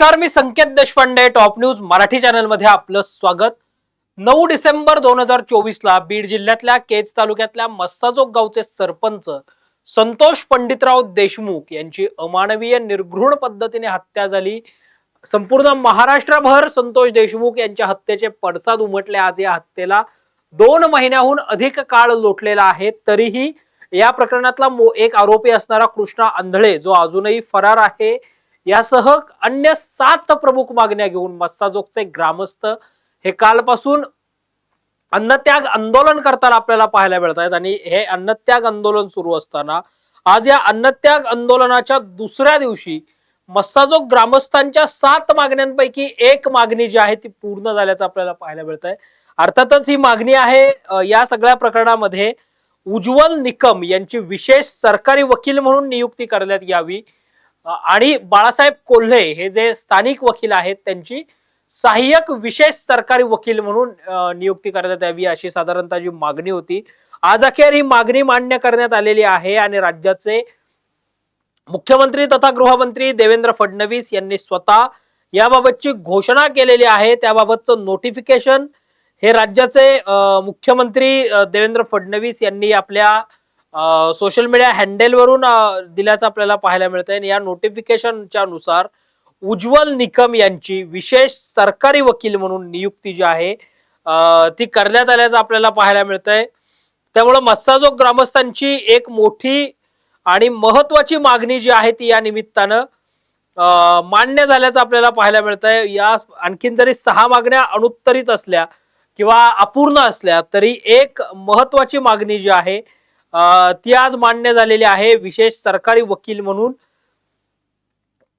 नमस्कार मी Sanket Deshpande top news Marathi चॅनलमध्ये आपलं स्वागत. नऊ डिसेंबर दोन हजार चोवीसला बीड जिल्ह्यातल्या केज तालुक्यातल्या मस्साजोग गावचे सरपंच संतोष पंडितराव देशमुख यांची अमानवीय निर्घृण पद्धतीने हत्या झाली. संपूर्ण महाराष्ट्रभर संतोष देशमुख यांच्या हत्येचे पडसाद उमटले. आज या हत्येला दोन महिन्याहून अधिक काळ लोटलेला आहे. तरीही या प्रकरणातला मो- एक आरोपी असणारा कृष्णा आंधळे जो अजूनही फरार आहे यासह अन्य सात प्रमुख मागण्या घेऊन मस्साजोगचे ग्रामस्थ हे कालपासून अन्नत्याग आंदोलन करताना आपल्याला पाहायला मिळत आहेत आणि हे अन्नत्याग आंदोलन सुरू असताना आज या अन्नत्याग आंदोलनाच्या दुसऱ्या दिवशी मस्साजोग ग्रामस्थांच्या सात मागण्यांपैकी एक मागणी जी आहे ती पूर्ण झाल्याचं आपल्याला पाहायला मिळत आहे अर्थातच ही मागणी आहे या सगळ्या प्रकरणामध्ये उज्ज्वल निकम यांची विशेष सरकारी वकील म्हणून नियुक्ती करण्यात यावी. आणि बाळासाहेब कोल्हे हे जे स्थानिक वकील आहेत त्यांची सहाय्यक विशेष सरकारी वकील म्हणून नियुक्ती करण्यात यावी अशी साधारणतः जी मागणी होती. आज अखेर ही मागणी मान्य करण्यात आलेली आहे आणि राज्याचे मुख्यमंत्री तथा गृहमंत्री देवेंद्र फडणवीस यांनी स्वतः याबाबतची घोषणा केलेली आहे. त्याबाबतचं नोटिफिकेशन हे राज्याचे मुख्यमंत्री देवेंद्र फडणवीस यांनी आपल्या सोशल मीडिया हँडलवरून दिल्याचं आपल्याला पाहायला मिळत आणि या नोटिफिकेशनच्या नुसार उज्ज्वल निकम यांची विशेष सरकारी वकील म्हणून नियुक्ती जी आहे ती करण्यात आल्याचं आपल्याला पाहायला मिळतंय. त्यामुळं मस्साजोग ग्रामस्थांची एक मोठी आणि महत्वाची मागणी जी आहे ती या निमित्तानं मान्य झाल्याचं आपल्याला पाहायला मिळत आहे या आणखीन जरी सहा मागण्या अनुत्तरित असल्या किंवा अपूर्ण असल्या तरी एक महत्वाची मागणी जी आहे ती आज मान्य झालेली आहे. विशेष सरकारी वकील म्हणून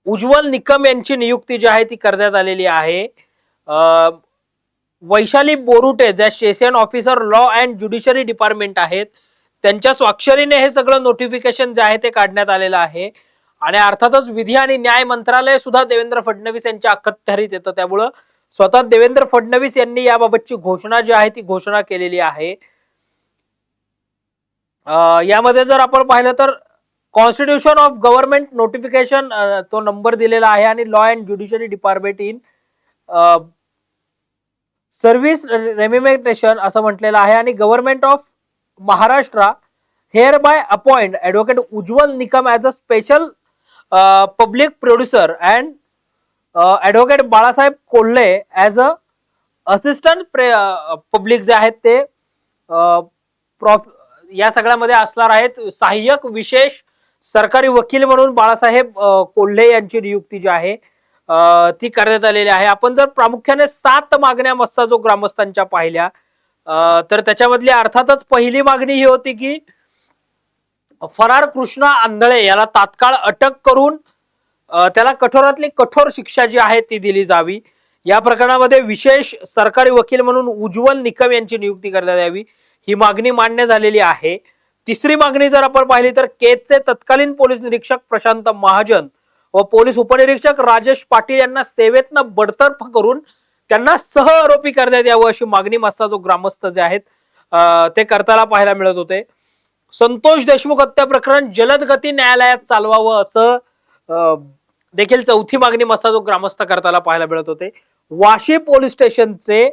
उज्ज्वल निकम यांची नियुक्ती जी आहे ती करण्यात आलेली आहे. वैशाली बोरुटे ज्या session officer law and judiciary department आहेत त्यांच्या स्वाक्षरीने हे सगळं नोटिफिकेशन जे आहे ते काढण्यात आलेलं आहे. आणि अर्थातच विधी आणि न्याय मंत्रालय सुद्धा देवेंद्र फडणवीस यांच्या अखत्यारीत येतं. त्यामुळं स्वतः देवेंद्र फडणवीस यांनी याबाबतची घोषणा जी आहे ती घोषणा केलेली आहे. यामध्ये जर आपण पाहिलं तर कॉन्स्टिट्यूशन ऑफ गव्हर्नमेंट नोटिफिकेशन तो नंबर दिलेला आहे आणि law and judiciary department in service remuneration असं म्हटलेलं आहे आणि government of Maharashtra hereby appoint advocate Ujjwal Nikam as a special public producer and advocate Balasaheb Kolhe as a assistant pre public जे आहेत ते प्रॉफ या सगळ्यामध्ये असणार आहेत सहाय्यक विशेष सरकारी वकील म्हणून बाळासाहेब कोल्हे यांची नियुक्ती जी आहे ती करण्यात आलेली आहे. आपण जर प्रामुख्याने सात मागण्या मस्साजो ग्रामस्थांच्या पाहिल्या तर त्याच्यामधली अर्थातच पहिली मागणी ही होती की फरार कृष्णा आंधळे याला तात्काळ अटक करून त्याला कठोरातली कठोर शिक्षा जी आहे ती दिली जावी. या प्रकरणामध्ये विशेष सरकारी वकील म्हणून उज्ज्वल निकम यांची नियुक्ती करण्यात यावी. ही मागणी मान्य झालेली आहे. तिसरी मागणी जर आपण पाहिली तर केजचे तत्कालीन पोलीस निरीक्षक प्रशांत महाजन व पोलीस उपनिरीक्षक राजेश पाटील यांना सेवेतनं बडतर्फ करून त्यांना सह आरोपी करण्यात यावं अशी मागणी मस्साजो ग्रामस्थ जे आहेत ते करताना पाहायला मिळत होते. संतोष देशमुख हत्या प्रकरण जलद गती न्यायालयात चालवावं असं देखील चौथी मागणी मस्साजो ग्रामस्थ करताना पाहायला मिळत होते. वाशी पोलीस स्टेशनचे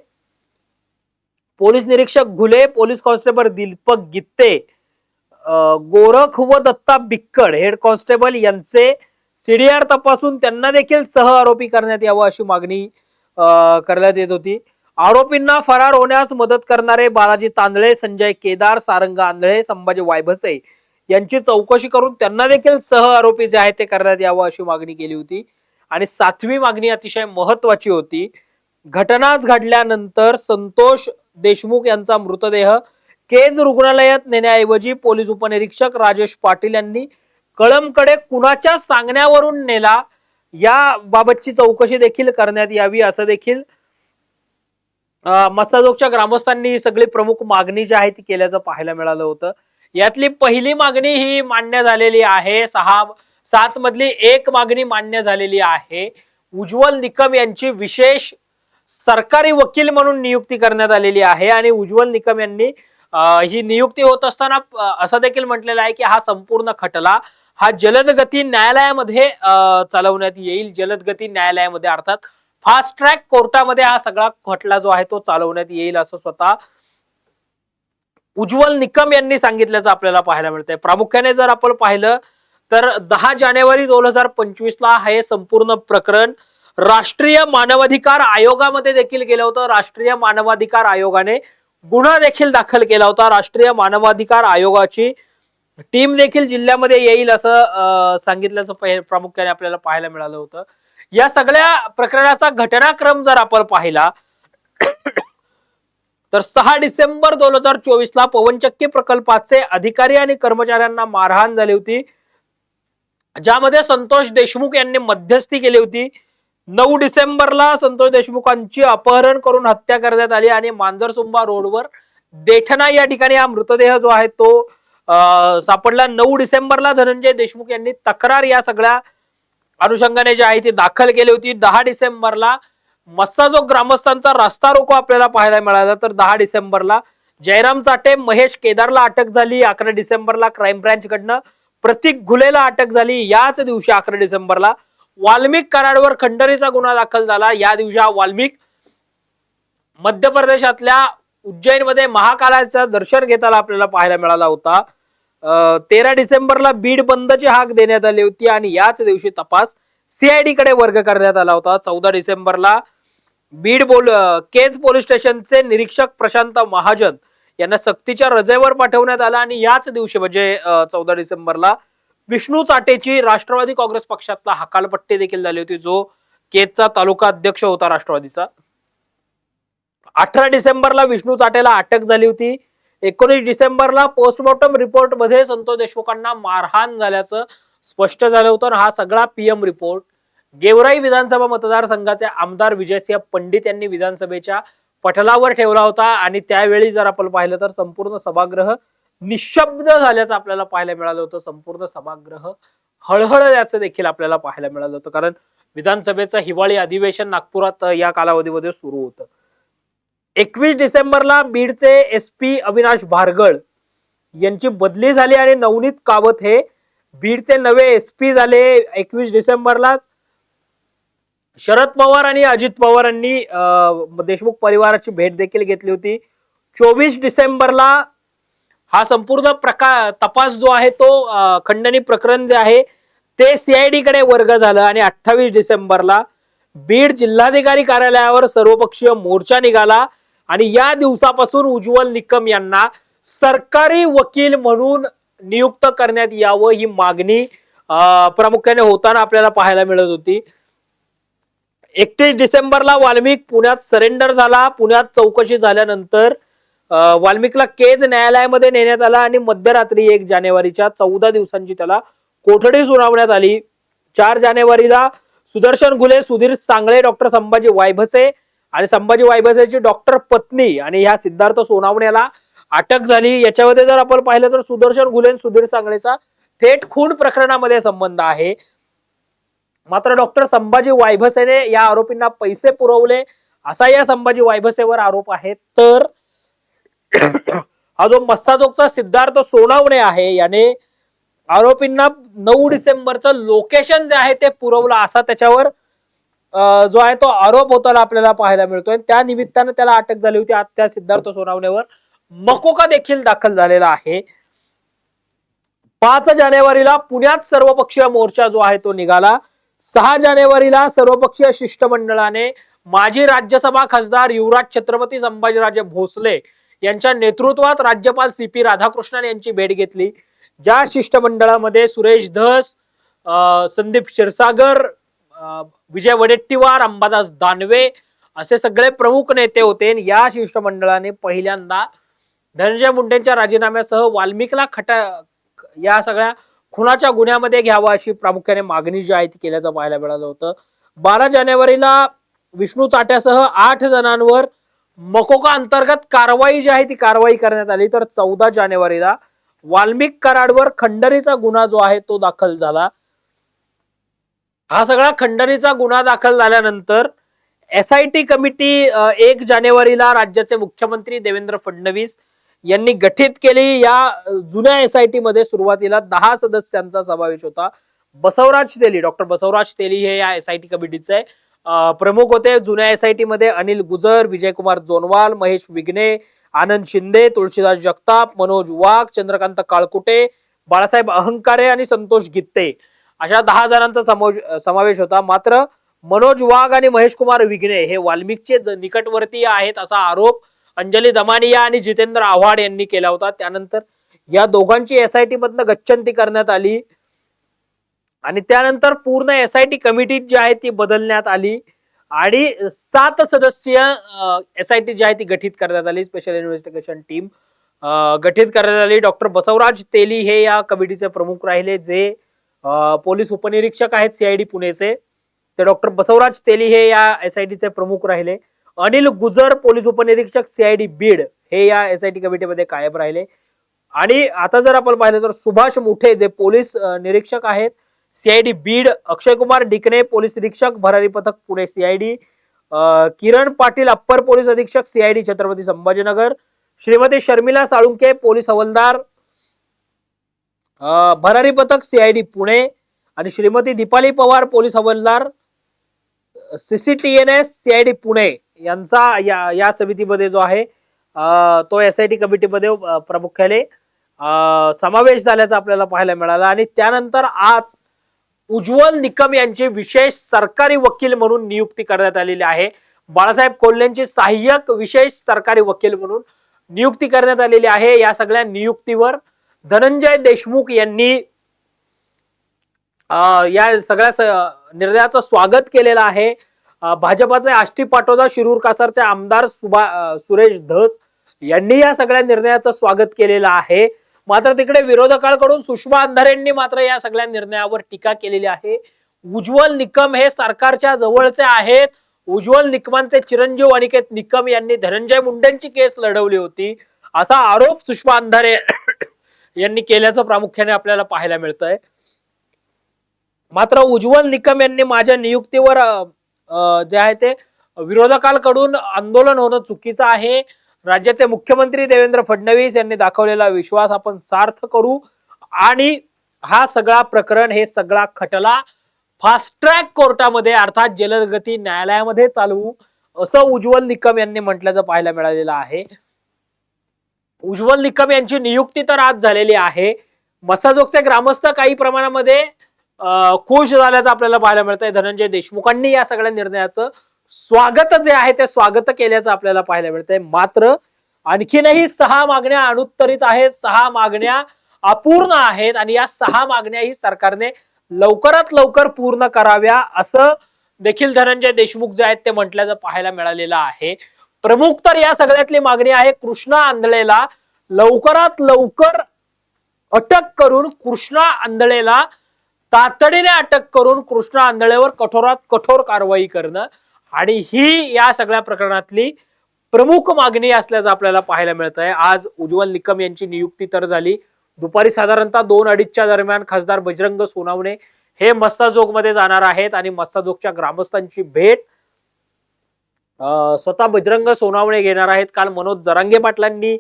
पोलीस निरीक्षक घुले पोलीस कॉन्स्टेबल दीपक गित्ते गोरख व दत्ता बिक्कड हेड कॉन्स्टेबल यांचे सीडीआर तपासून त्यांना देखील सह आरोपी करण्यात यावं अशी मागणी करण्यात येत होती. आरोपींना फरार होण्यास मदत करणारे बालाजी तांदळे संजय केदार सारंग आंधळे संभाजी वायभसे यांची चौकशी करून त्यांना देखील सह आरोपी जे आहे ते करण्यात यावं अशी मागणी केली होती. आणि सातवी मागणी अतिशय महत्वाची होती. घटनाच घडल्यानंतर संतोष देशमुख यांचा मृतदेह केज रुग्णालयात नेण्याऐवजी पोलीस उपनिरीक्षक राजेश पाटील यांनी कळमकडे कुणाच्या सांगण्यावरून नेला या बाबतची चौकशी देखील करण्यात यावी असं देखील मसाजोगच्या ग्रामस्थांनी ही सगळी प्रमुख मागणी जी आहे ती केल्याचं पाहायला मिळालं होतं. यातली पहिली मागणी ही मान्य झालेली आहे. सहा सात मधली एक मागणी मान्य झालेली आहे. उज्ज्वल निकम यांची विशेष सरकारी वकील म्हणून नियुक्ती करण्यात आलेली आहे आणि उज्ज्वल निकम यांनी ही नियुक्ती होत असताना असं देखील म्हटलेलं आहे की हा संपूर्ण खटला हा जलदगती न्यायालयामध्ये चालवण्यात येईल. जलदगती न्यायालयामध्ये अर्थात फास्ट ट्रॅक कोर्टामध्ये हा सगळा खटला जो आहे तो चालवण्यात येईल असं स्वतः उज्ज्वल निकम यांनी सांगितल्याचं आपल्याला पाहायला मिळतंय. प्रामुख्याने जर आपण पाहिलं तर दहा जानेवारी दोन हजार पंचवीस ला हे संपूर्ण प्रकरण राष्ट्रीय मानवाधिकार आयोगामध्ये देखील गेलं होतं. राष्ट्रीय मानवाधिकार आयोगाने गुन्हा देखील दाखल केला होता. राष्ट्रीय मानवाधिकार आयोगाची टीम देखील जिल्ह्यामध्ये येईल असं सांगितल्याचं पहि- प्रामुख्याने आपल्याला पाहायला मिळालं होतं. या सगळ्या प्रकरणाचा घटनाक्रम जर आपण पाहिला तर सहा डिसेंबर दोन हजार चोवीस ला पवनचक्की प्रकल्पाचे अधिकारी आणि कर्मचाऱ्यांना मारहाण झाली होती. ज्यामध्ये संतोष देशमुख यांनी मध्यस्थी केली होती. नऊ डिसेंबरला संतोष देशमुखांची अपहरण करून हत्या करण्यात आली आणि मांजरसुंबा रोडवर देठना या ठिकाणी हा मृतदेह जो आहे तो सापडला. नऊ डिसेंबरला धनंजय देशमुख यांनी तक्रार या सगळ्या अनुषंगाने जी आहे ती दाखल केली होती. दहा डिसेंबरला मस्साजो ग्रामस्थांचा रास्ता रोको आपल्याला पाहायला मिळाला. तर दहा डिसेंबरला जयराम चाटे महेश केदारला अटक झाली. अकरा डिसेंबरला क्राईम ब्रँच कडनं प्रतीक घुलेला अटक झाली. याच दिवशी अकरा डिसेंबरला वाल्मिक कराडवर खंडणीचा गुन्हा दाखल झाला. या दिवशी हा वाल्मिक मध्य प्रदेशातल्या उज्जैनमध्ये महाकालाचं दर्शन घेताना आपल्याला पाहायला मिळाला होता. तेरा डिसेंबरला बीड बंदची हाक देण्यात आली होती आणि याच दिवशी तपास सीआयडी कडे वर्ग करण्यात आला होता. चौदा डिसेंबरला बीड बोल केज पोलीस स्टेशनचे निरीक्षक प्रशांत महाजन यांना सक्तीच्या रजेवर पाठवण्यात आला आणि याच दिवशी म्हणजे चौदा डिसेंबरला विष्णू चाटेची राष्ट्रवादी काँग्रेस पक्षातला हकालपट्टी देखील झाली होती जो केजचा तालुका अध्यक्ष होता राष्ट्रवादीचा. अठरा डिसेंबरला विष्णू चाटेला अटक झाली होती. एकोणीस डिसेंबरला पोस्टमॉर्टम रिपोर्टमध्ये संतोष देशमुखांना मारहाण झाल्याचं स्पष्ट झालं होतं हा सगळा पीएम रिपोर्ट गेवराई विधानसभा मतदारसंघाचे आमदार विजयसिंह पंडित यांनी विधानसभेच्या पटलावर ठेवला होता. आणि त्यावेळी जर आपण पाहिलं तर संपूर्ण सभागृह निशब्द झाल्याचं आपल्याला पाहायला मिळालं होतं. संपूर्ण सभागृह हळहळल्याचं देखील आपल्याला पाहायला मिळालं होतं. कारण विधानसभेचं हिवाळी अधिवेशन नागपुरात या कालावधीमध्ये सुरू होतं. एकवीस डिसेंबरला बीडचे एस पी अविनाश भारगळ यांची बदली झाली आणि नवनीत कावत हे बीडचे नवे एस पी झाले एकवीस डिसेंबरलाच. शरद पवार आणि अजित पवारांनी देशमुख परिवाराची भेट देखील घेतली होती. चोवीस डिसेंबरला हा संपूर्ण प्रकार तपास जो आहे तो खंडणी प्रकरण जे आहे ते सीआयडी कडे वर्ग झालं आणि अठ्ठावीस डिसेंबरला बीड जिल्हाधिकारी कार्यालयावर सर्वपक्षीय मोर्चा निघाला आणि या दिवसापासून उज्ज्वल निकम यांना सरकारी वकील म्हणून नियुक्त करण्यात यावं ही मागणी प्रामुख्याने होताना आपल्याला पाहायला मिळत होती. एकतीस डिसेंबरला वाल्मिक पुण्यात सरेंडर झाला. पुण्यात चौकशी झाल्यानंतर वाल्मिकला केज न्यायालयामध्ये नेण्यात आला आणि मध्यरात्री एक जानेवारीच्या चौदा दिवसांची त्याला कोठडी सुनावण्यात आली. चार जानेवारीला सुदर्शन घुले सुधीर सांगळे डॉक्टर संभाजी वायभसे आणि संभाजी वायभसेची डॉक्टर पत्नी आणि ह्या सिद्धार्थ सोनावण्याला अटक झाली. याच्यामध्ये जर आपण पाहिलं तर सुदर्शन घुले सुधीर सांगळेचा थेट खून प्रकरणामध्ये संबंध आहे. मात्र डॉक्टर संभाजी वायभसेने या आरोपींना पैसे पुरवले. असा या संभाजी वायभसेवर आरोप आहे. तर हा जो मस्ताजोगचा सिद्धार्थ सोनावणे आहे याने आरोपींना नऊ डिसेंबरचं लोकेशन जे आहे ते पुरवलं. असा त्याच्यावर जो आहे तो आरोप होताना आपल्याला पाहायला मिळतोय. त्या निमित्तानं त्याला अटक झाली होती त्या सिद्धार्थ सोनावणेवर. मकोका देखील दाखल झालेला आहे. पाच जानेवारीला पुण्यात सर्वपक्षीय मोर्चा जो आहे तो निघाला. सहा जानेवारीला सर्वपक्षीय शिष्टमंडळाने माजी राज्यसभा खासदार युवराज छत्रपती संभाजीराजे भोसले यांच्या नेतृत्वात राज्यपाल सी पी राधाकृष्णन यांची भेट घेतली. ज्या शिष्टमंडळामध्ये सुरेश धस अं, संदीप क्षीरसागर विजय वडेट्टीवार अंबादास दानवे असे सगळे प्रमुख नेते होते. या शिष्टमंडळाने पहिल्यांदा धनंजय मुंडेंच्या राजीनाम्यासह वाल्मिकला खटा या सगळ्या खुनाच्या गुन्ह्यामध्ये घ्यावा अशी प्रामुख्याने मागणी जी आहे ती केल्याचं पाहायला मिळालं होतं. बारा जानेवारीला विष्णू चाट्यासह आठ जणांवर मकोका अंतर्गत कारवाई जी आहे ती कारवाई करण्यात आली. तर चौदा जानेवारीला वाल्मिक कराडवर खंडणीचा गुन्हा जो आहे तो दाखल झाला. हा सगळा खंडणीचा गुन्हा दाखल झाल्यानंतर एस आय टी कमिटी एक जानेवारीला राज्याचे मुख्यमंत्री देवेंद्र फडणवीस यांनी गठीत केली. या जुन्या एस आय टी मध्ये सुरुवातीला दहा सदस्यांचा समावेश होता. बसवराज तेली डॉक्टर बसवराज तेली हे या एस आय टी कमिटीचे प्रमुख होते जुन्या एस आयमध्ये अनिल गुजर विजयकुमार जोनवाल महेश विघ्ने आनंद शिंदे तुळशीदास जगताप मनोज वाघ चंद्रकांत काळकुटे बाळासाहेब अहंकारे आणि संतोष गित्ते. अशा दहा जणांचा समावेश समावेश होता. मात्र मनोज वाघ आणि महेश कुमार विघ्ने हे वाल्मिकचे ज- निकटवर्तीय आहेत असा आरोप अंजली दमानिया आणि जितेंद्र आव्हाड यांनी केला होता. त्यानंतर या दोघांची एसआयटी मधनं गच्छंती करण्यात आली. आणि त्यानंतर पूर्ण एस आय टी कमिटी जी आहे ती बदलण्यात आली. आणि सात सदस्यीय टी जी आहे ती गठीत करण्यात आली. स्पेशल इन्व्हेस्टिगेशन टीम गठीत करण्यात आली. डॉक्टर बसवराज तेली हे या कमिटीचे प्रमुख राहिले जे पोलीस उपनिरीक्षक आहेत सीआयडी पुणेचे. ते डॉक्टर बसवराज तेली हे या एस आय टीचे प्रमुख राहिले. अनिल गुजर पोलीस उपनिरीक्षक सीआयडी बीड हे या एस आय टी कमिटीमध्ये कायम राहिले. आणि आता जर आपण पाहिलं तर सुभाष मुठे जे पोलीस निरीक्षक आहेत सीआयडी बीड अक्षय कुमार डिकने पोलीस निरीक्षक भरारी पथक Pune CID Kiran Patil upper police अधीक्षक सीआयडी छत्रपती संभाजीनगर श्रीमती शर्मिला साळुंके पोलीस हवलदार भरारी पथक सीआयडी पुणे आणि श्रीमती दीपाली पवार पोलीस हवलदार सीसीटीएनएस सीआयडी पुणे यांचा या या समितीमध्ये जो आहे तो एस आय टी कमिटीमध्ये प्रामुख्याने समावेश झाल्याचा आपल्याला पाहायला मिळाला. आणि त्यानंतर आज उज्ज्वल निकम यांची विशेष सरकारी वकील म्हणून नियुक्ती करण्यात आलेली आहे. बाळासाहेब कोल्ह्यांचे सहाय्यक विशेष सरकारी वकील म्हणून नियुक्ती करण्यात आलेली आहे. या सगळ्या नियुक्तीवर धनंजय देशमुख यांनी या सगळ्या निर्णयाचं स्वागत केलेलं आहे. भाजपाचे आष्टी पाटोदा शिरूर कासारचे आमदार सुभा सुरेश धस यांनी या सगळ्या निर्णयाचं स्वागत केलेलं आहे. मात्र तिकडे विरोधकांकडून सुषमा अंधारेंनी मात्र या सगळ्या निर्णयावर टीका केलेली आहे. उज्ज्वल निकम हे सरकारच्या जवळचे आहेत. उज्ज्वल निकमांचे चिरंजीव अनिकेत निकम यांनी धनंजय मुंडेंची केस लढवली होती. असा आरोप सुषमा अंधारे यांनी केल्याचं प्रामुख्याने आपल्याला पाहायला मिळतंय. मात्र उज्ज्वल निकम यांनी माझ्या नियुक्तीवर जे आहे ते विरोधकांकडून आंदोलन होणं चुकीचं आहे. राज्याचे मुख्यमंत्री देवेंद्र फडणवीस यांनी दाखवलेला विश्वास आपण सार्थ करू. आणि हा सगळा प्रकरण हे सगळा खटला फास्ट ट्रॅक कोर्टामध्ये अर्थात जलदगती न्यायालयामध्ये चालवू असं उज्ज्वल निकम यांनी म्हटल्याचं पाहायला मिळालेलं आहे. उज्ज्वल निकम यांची नियुक्ती तर आज झालेली आहे. मसाजोगचे ग्रामस्थ काही प्रमाणामध्ये खुश झाल्याचं आपल्याला पाहायला मिळतंय. धनंजय देशमुखांनी या सगळ्या निर्णयाचं स्वागत जे आहे ते स्वागत केल्याचं आपल्याला पाहायला मिळतंय. मात्र आणखीनही सहा मागण्या अनुत्तरित आहेत. सहा मागण्या अपूर्ण आहेत आणि या सहा मागण्याही सरकारने लवकरात लवकर पूर्ण कराव्या असं देखील धनंजय देशमुख जे आहेत ते म्हटल्याचं पाहायला मिळालेलं आहे. प्रमुख तर या सगळ्यातली मागणी आहे कृष्णा आंधळेला लवकरात लवकर अटक करून कृष्णा आंधळेला तातडीने अटक करून कृष्णा आंधळेवर कठोरात कठोर कारवाई करणं. आणि ही या सगळ्या प्रकरणातली प्रमुख मागणी असल्याचं आपल्याला पाहायला मिळत आहे आज उज्ज्वल निकम यांची नियुक्ती तर झाली. दुपारी साधारणतः दोन अडीचच्या दरम्यान खासदार बजरंग सोनावणे हे मस्ताजोगमध्ये जाणार आहेत आणि मस्साजोगच्या ग्रामस्थांची भेट अं, स्वतः बजरंग सोनावणे घेणार आहेत. काल मनोज जरांगे पाटलांनी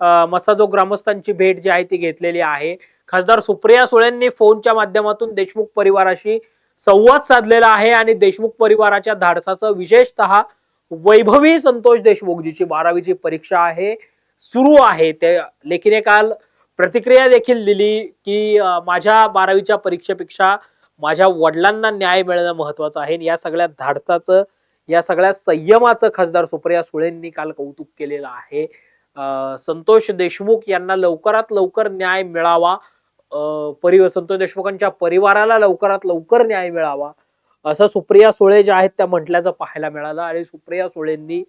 मस्ताजोग मस्साजोग ग्रामस्थांची भेट जी आहे ती घेतलेली आहे. खासदार सुप्रिया सुळेंनी फोनच्या माध्यमातून देशमुख परिवाराशी संवाद साधलेला आहे आणि देशमुख परिवाराच्या धाडसाचं विशेषतः वैभवी संतोष देशमुखजीची बारावीची परीक्षा आहे सुरू आहे. ते लेखीने काल प्रतिक्रिया देखील दिली की माझ्या बारावीच्या परीक्षेपेक्षा माझ्या वडिलांना न्याय मिळणं महत्वाचं आहे. आणि या सगळ्या धाडसाचं या सगळ्या संयमाचं खासदार सुप्रिया सुळेंनी काल कौतुक केलेलं आहे. संतोष देशमुख यांना लवकरात लवकर न्याय मिळावा परिव संतोष देशमुखांच्या परिवाराला लवकरात लवकर न्याय मिळावा. असं सुप्रिया सुळे ज्या आहेत त्या म्हटल्याचं पाहायला मिळालं आणि सुप्रिया सुळेंनी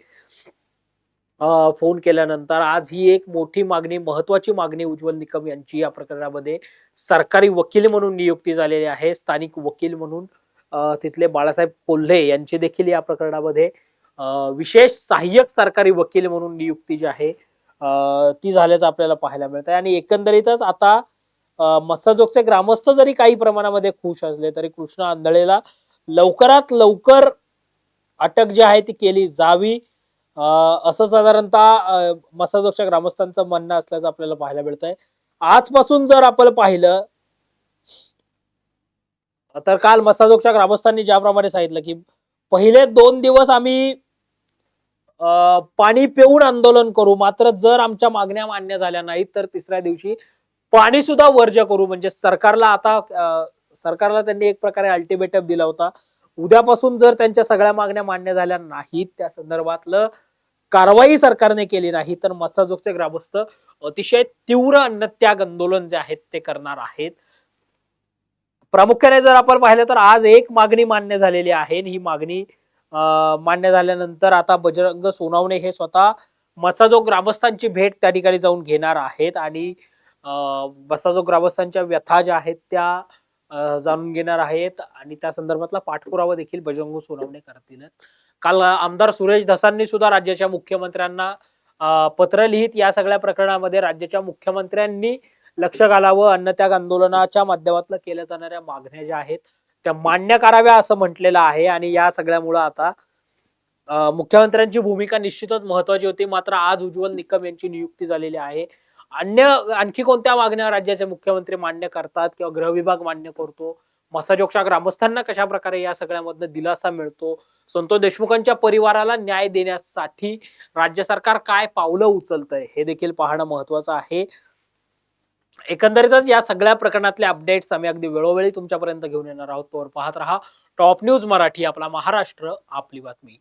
फोन केल्यानंतर आज ही एक मोठी मागणी महत्वाची मागणी उज्ज्वल निकम यांची या प्रकरणामध्ये. सरकारी वकील म्हणून नियुक्ती झालेली आहे स्थानिक वकील म्हणून तिथले बाळासाहेब कोल्हे यांची देखील या प्रकरणामध्ये. विशेष सहाय्यक सरकारी वकील म्हणून नियुक्ती जी आहे ती झाल्याचं आपल्याला पाहायला मिळत आहे आणि एकंदरीतच आता मस्साजोगचे ग्रामस्थ जरी काही प्रमाणामध्ये खुश असले तरी कृष्ण आंधळेला लवकरात लवकर अटक जी आहे ती केली जावी. अं, असं साधारणतः अं, मसाजोगच्या ग्रामस्थांचं म्हणणं असल्याचं आपल्याला पाहायला मिळतंय. आजपासून जर आपण पाहिलं तर काल मसाजोगच्या ग्रामस्थांनी ज्याप्रमाणे सांगितलं की पहिले दोन दिवस आम्ही अं, पाणी पिऊन आंदोलन करू. मात्र जर आमच्या मागण्या मान्य झाल्या नाहीत तर तिसऱ्या दिवशी पाणी सुद्धा वर्ज करू. म्हणजे सरकारला आता सरकारला त्यांनी एक प्रकारे अल्टिमेटम दिला होता. उद्यापासून जर त्यांच्या सगळ्या मागण्या मान्य झाल्या नाहीत त्या संदर्भातलं कारवाई सरकारने केली नाही तर मत्साजोगचे ग्रामस्थ अतिशय तीव्र अन्नत्याग आंदोलन जे आहेत ते करणार आहेत. प्रामुख्याने जर आपण पाहिलं तर आज एक मागणी मान्य झालेली आहे आणि ही मागणी अं, मान्य झाल्यानंतर आता बजरंग सोनावणे हे स्वतः मसाजोग ग्रामस्थांची भेट त्या ठिकाणी जाऊन घेणार आहेत. आणि अं, ग्रामस्थांच्या व्यथा ज्या आहेत त्या जाणून घेणार आहेत आणि त्या संदर्भातला पाठपुरावा देखील बजरंग सोनवणे करतील. काल आमदार सुरेश धसांनी सुद्धा राज्याच्या मुख्यमंत्र्यांना पत्र लिहित या सगळ्या प्रकरणामध्ये राज्याच्या मुख्यमंत्र्यांनी लक्ष घालावं अन्नत्याग आंदोलनाच्या माध्यमातून केल्या जाणाऱ्या मागण्या ज्या आहेत त्या मान्य कराव्या असं म्हटलेलं आहे आणि या सगळ्यामुळं आता मुख्यमंत्र्यांची भूमिका निश्चितच महत्वाची होती. मात्र आज उज्ज्वल निकम यांची नियुक्ती झालेली आहे. अन्य आणखी कोणत्या मागण्या राज्याचे मुख्यमंत्री मान्य करतात किंवा गृह विभाग मान्य करतो? मसाजोगच्या ग्रामस्थांना कशा प्रकारे या सगळ्यामधनं दिलासा मिळतो? संतोष देशमुखांच्या परिवाराला न्याय देण्यासाठी राज्य सरकार काय पावलं उचलतंय? हे देखील पाहणं महत्वाचं आहे. एकंदरीतच या सगळ्या प्रकरणातले अपडेट्स आम्ही अगदी वेळोवेळी तुमच्यापर्यंत घेऊन येणार आहोत. तोवर पाहत रहा. टॉप न्यूज मराठी आपला महाराष्ट्र आपली बातमी.